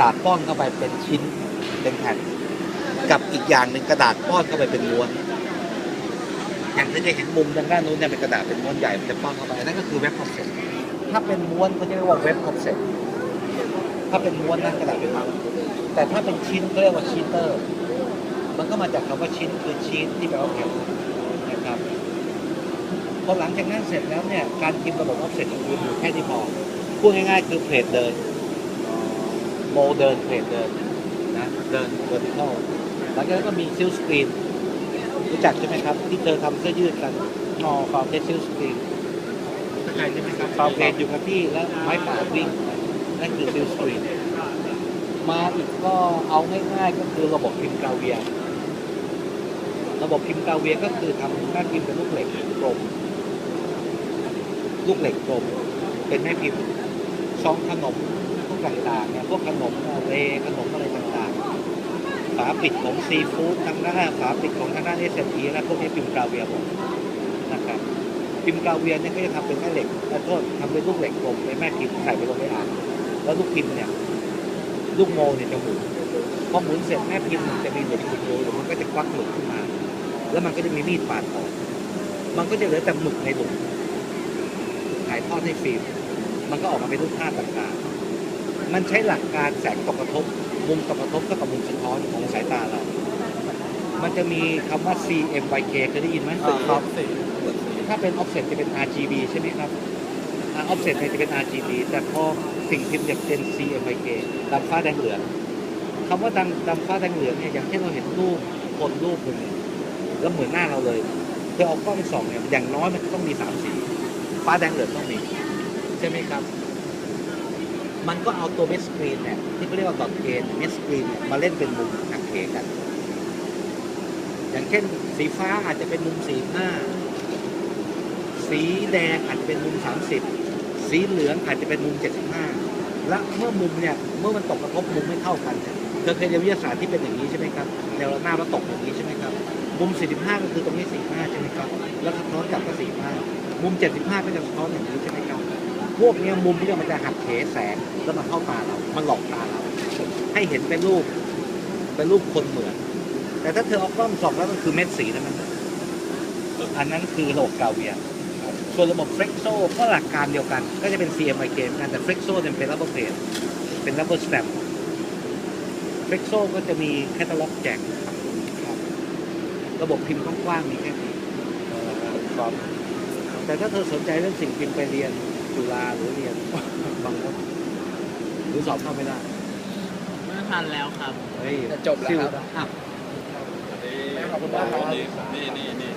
ดาษป้อนเข้าไปเป็นชิ้นเป็นแผ่นกับอีกอย่างหนึ่งกระดาษป้อนเข้าไปเป็นม้วน อย่างที่จะเห็นมุมทางด้านนู้นเนี่ยเป็นกระดาษเป็นม้วนใหญ่มันจะป้อนเข้าไปนั่นก็คือเว็บคอนเซ็ปต์ถ้าเป็นม้วนเขาจะเรียกว่าเว็บคอนเซ็ปต์ถ้าเป็นม้วนนะกระดาษเป็นม้วนแต่ถ้าเป็นชิ้นเขาเรียกว่าชีเตอร์ มันก็มาจากคำว่าชิ้นคือชีตที่แปลว่าแผ่นนะครับพอหลังจากนั้นเสร็จแล้วเนี่ยการพิมพ์ระบบออฟเซ็ตของคุณอยู่แค่ที่พอพูดง่ายๆคือเพลทเดิน เดินเพลทเดินนะเดิน vertical หลังจากนั้นก็มีซิลสกรีนรู้จักใช่ไหมครับ ที่เธอทำเสื้อยืดกันอ๋อครับเทซิลสกรีนเข้าใจใช่ไหมครับฟาวเพลทอยู่กับที่แล้วไม้ป่าวิ่งนั่นคือซิลสกรีนมาอีกก็เอาง่ายๆก็คือระบบพิมพ์กราเวีย ระบบพิมพ์กราเวียก็คือทำหน้าพิมพ์เป็นลูกเหล็กกลมลูกเหล็กกลมเป็นแม่พิมพ์ซองขนมพวก ต่างๆเนี่ยพวกขนมเลขนมอะไรต่างๆ ฝาปิดของซีฟู้ดทางด้าฝาปิดของทางด้านเอสเอและพวกนี้พิมพ์กราเวียหมดนะครับพิมพ์กราเวียเนี่ยก็จะทำเป็นแม่เหล็กขอโทษทำเป็นลูกเหล็กกลมเป็นแม่พิมพ์ใส่ไปลงไปอ่านแล้วลูกพิมพ์เนี่ยลูกโมเนี่ยจะหมุนพอหมุนเสร็จแม่พิมพ์มันจะมีหลุมหลุมหลุมมันก็จะควักหลุมขึ้นมา แล้วมันก็จะมีมีดปาดออกมันก็จะเหลือแต่หมึกในหลุมถ่ายทอดให้ฟิล์มมันก็ออกมาเป็นรูปภาพต่างๆ มันใช้หลักการแสงตกกระทบ มุมตกกระทบเท่ากับมุมสะท้อนของสายตาเรา มันจะมีคำว่า CMYK เคยได้ยินไหมอ่าครับสี่ถ้าเป็น offset จะเป็น RGB ใช่ไหมครับอ่า offset เนี่ยจะเป็น RGB แต่พอสิ่งพิมพ์จะเป็น CMYK ดำฟ้าแดงเหลืองคำว่าดำดำฟ้าแดงเหลืองเนี่ยอย่างเช่นเราเห็นรูปคนรูปหนึ่งเนี่ยแล้วเหมือนหน้าเราเลยเธอเอากล้องส่องเนี่ยอย่างน้อยมันต้องมีสามสีฟ้าแดงเหลืองต้องมี ใช่ไหมครับ มันก็เอาตัวเมสกรีนเนี่ยที่เขาเรียกว่าดอทเกนเมสกรีนเนี่ยมาเล่นเป็นมุมหักเหกัน อย่างเช่น สีฟ้าอาจจะเป็นมุมสี่ห้าสีแดงอาจจะเป็นมุม30สีเหลืองอาจจะเป็นมุม75และเมื่อมุมเนี่ยเมื่อมันตกกระทบมุมไม่เท่ากันเนี่ยเธอเคยเรียนวิทยาศาสตร์ที่เป็นอย่างนี้ใช่ไหมครับแนวระนาบแล้วตกอย่างนี้ใช่ไหมครับมุม 45 ก็คือตรงนี้ 45 ใช่ไหมครับ แล้วสะท้อนกลับก็45 มุม 75 ก็จะสะท้อนอย่างนี้ใช่ไหมครับ พวกเนี้ยมุมที่มันจะหักเหแสงแล้วมันเข้าตาเรา มันหลอกตาเรา ให้เห็นเป็นรูป เป็นรูปคนเหมือน แต่ถ้าเธอเอากล้องส่องแล้วมันคือเม็ดสีทั้งนั้นอันนั้นคือระบบกาเวีย ส่วนระบบเฟ e กโซก็หลักการเดียวกัน ก็จะเป็น CMYK เหมือนกันแต่เฟ e กโซจะเป็น rubber plate เป็น rubber stamp เฟ e กโซก็จะมีแคตตาล็อกแจกระบบพิมพ์กว้างๆมีแค่นี้แต่ถ้าเธอสนใจเรื่องสิ่งพิมพ์ไปเรียน จุฬาหรือเรียนบางคนหรือสอบเข้าไม่ได้ไม่ทันแล้วครับ เฮ้ยจะจบแล้วครับอ้าวขอบคุณมากครับ นี่นี่นี่